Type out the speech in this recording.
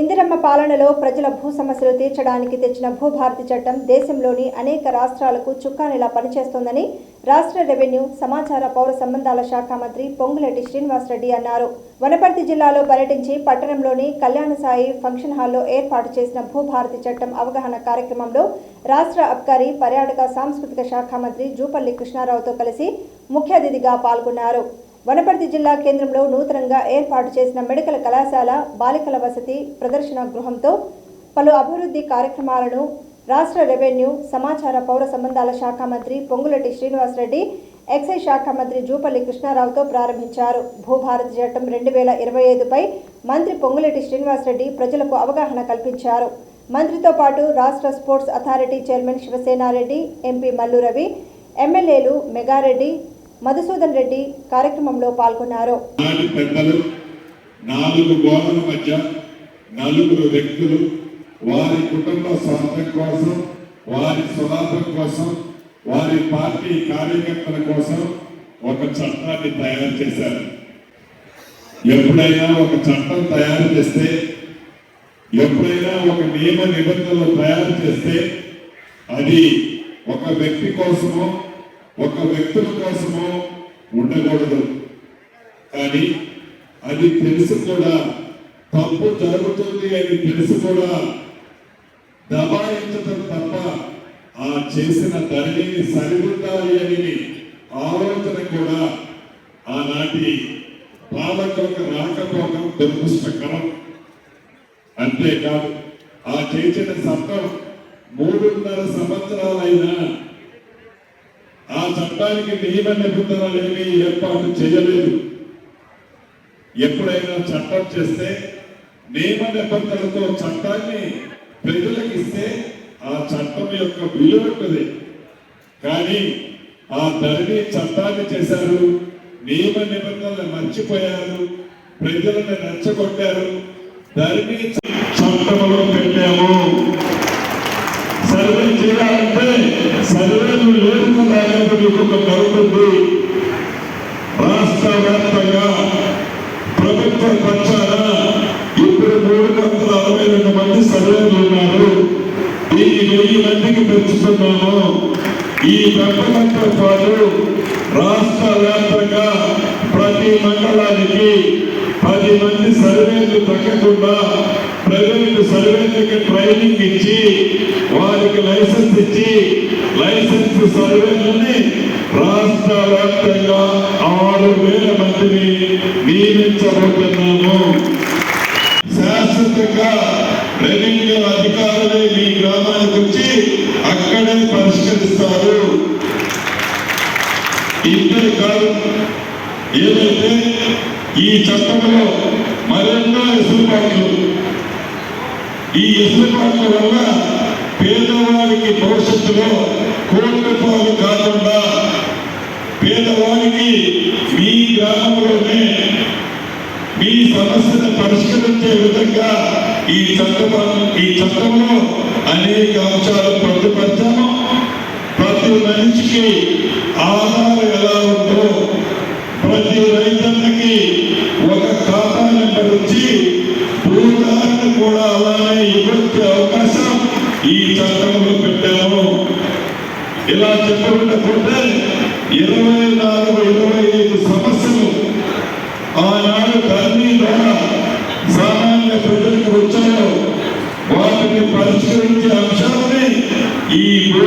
ఇందిరమ్మ పాలనలో ప్రజల భూ సమస్యలు తీర్చడానికి తెచ్చిన భూభారతి చట్టం దేశంలోని అనేక రాష్ట్రాలకు చుక్కానిలా పనిచేస్తోందని రాష్ట్ర రెవెన్యూ సమాచార పౌర సంబంధాల శాఖ మంత్రి పొంగులేటి శ్రీనివాసరెడ్డి అన్నారు. వనపర్తి జిల్లాలో పర్యటించి పట్టణంలోని కళ్యాణ సాయి ఫంక్షన్ హాల్లో ఏర్పాటు చేసిన భూభారతి చట్టం అవగాహన కార్యక్రమంలో రాష్ట్ర అబ్కారీ పర్యాటక సాంస్కృతిక శాఖ మంత్రి జూపల్లి కృష్ణారావుతో కలిసి ముఖ్య అతిథిగా పాల్గొన్నారు. వనపర్తి జిల్లా కేంద్రంలో నూతనంగా ఏర్పాటు చేసిన మెడికల్ కళాశాల బాలికల వసతి ప్రదర్శన గృహంతో పలు అభివృద్ధి కార్యక్రమాలను రాష్ట్ర రెవెన్యూ సమాచార పౌర సంబంధాల శాఖ మంత్రి పొంగులటి శ్రీనివాసరెడ్డి ఎక్సైజ్ శాఖ మంత్రి జూపల్లి కృష్ణారావుతో ప్రారంభించారు. భూభారతి చట్టం రెండు వేల ఇరవై ఐదుపై మంత్రి పొంగులటి శ్రీనివాసరెడ్డి ప్రజలకు అవగాహన కల్పించారు. మంత్రితో పాటు రాష్ట్ర sports authority chairman Sivasenareddy MP Mallu Ravi ఎమ్మెల్యేలు మెగారెడ్డి మధుసూదన్ రెడ్డి కార్యక్రమంలో పాల్గొన్నారు. పెద్దలు నాలుగు గోడల మధ్య నలుగురు వ్యక్తులు వారి కుటుంబ స్వార్థం కోసం వారి స్వలాభం కోసం వారి పార్టీ కార్యకర్తల కోసం ఒక చట్టాన్ని తయారు చేశారు. ఎప్పుడైనా ఒక చట్టం తయారు చేస్తే ఎప్పుడైనా ఒక నియమ నిబంధనలు తయారు చేస్తే అది ఒక వ్యక్తి కోసమో ఒక వ్యక్తుల కోసమో ఉండకూడదు. కానీ అది తెలుసు కూడా తప్పు జరుగుతుంది అని తెలుసు కూడా. దబాయించడం తప్ప ఆ చేసిన ధరణిని సరిదిద్దాలి అని ఆలోచన కూడా ఆనాటి పాలకులకు రాకపోవడం దురదృష్టకరం. అంతేకాదు ఆ చేసిన చట్టం మూడున్నర సంవత్సరాలైనా చట్టానికి నియమ నిబంధనలు ఏమీ ఏర్పాటు చేయలేదు. ఎప్పుడైనా చట్టం చేస్తే నియమ నిబంధనలతో చట్టాన్ని ప్రజలకు ఇస్తే ఆ చట్టం యొక్క విలువ ఉంటుంది. కానీ ఆ ధరణి చట్టాన్ని చేశారు నియమ నిబంధనలు మర్చిపోయారు ప్రజలను రెచ్చగొట్టారు ధరణి చట్టంలో ఈ పాటు రాష్ట్ర వ్యాప్తంగా ప్రతి మండలానికి పది మంది సర్వేలు తగ్గకుండా ప్రజలకు సర్వేలకు ట్రైనింగ్ ఇచ్చి వారికి లైసెన్స్ ఇచ్చి లైసెన్స్ సర్వేలని రాష్ట్ర వ్యాప్తంగా ఆరు వేల మందిని నియమించబోతున్నాము. శాశ్వతంగా రెవెన్యూ అధికారులే మీ గ్రామానికి వచ్చి అక్కడే పరిష్కరిస్తారు. ఇద్దరు కాదు ఏదైతే ఈ చట్టంలో మరెన్నో ఎసులుబాట్లు ఈ ఎసులుబాట్ల వల్ల పేదవాడికి భవిష్యత్తులో కోట్ల పాలు కాకుండా పేదవాడికి మీ గ్రామంలోనే మీ సమస్యను పరిష్కరించే విధంగా ఈ చట్టం ఈ చట్టంలో అనేక అంశాలు పొందుపరిచాము ప్రతి మనిషికి ఆధారం ఎలా ఉందో ప్రతి రైతన్నకి ఒక ఖాతా నెంబర్ వచ్చి భూదాన్ని కూడా అలానే ఇవ్వచ్చే అవకాశం ఈ చట్టంలో పెట్టాము. ఇలా చెప్పుకుంటే ఇరవై నాలుగు ఇరవై ఐదు సమస్యలు ఆనాడు ಈ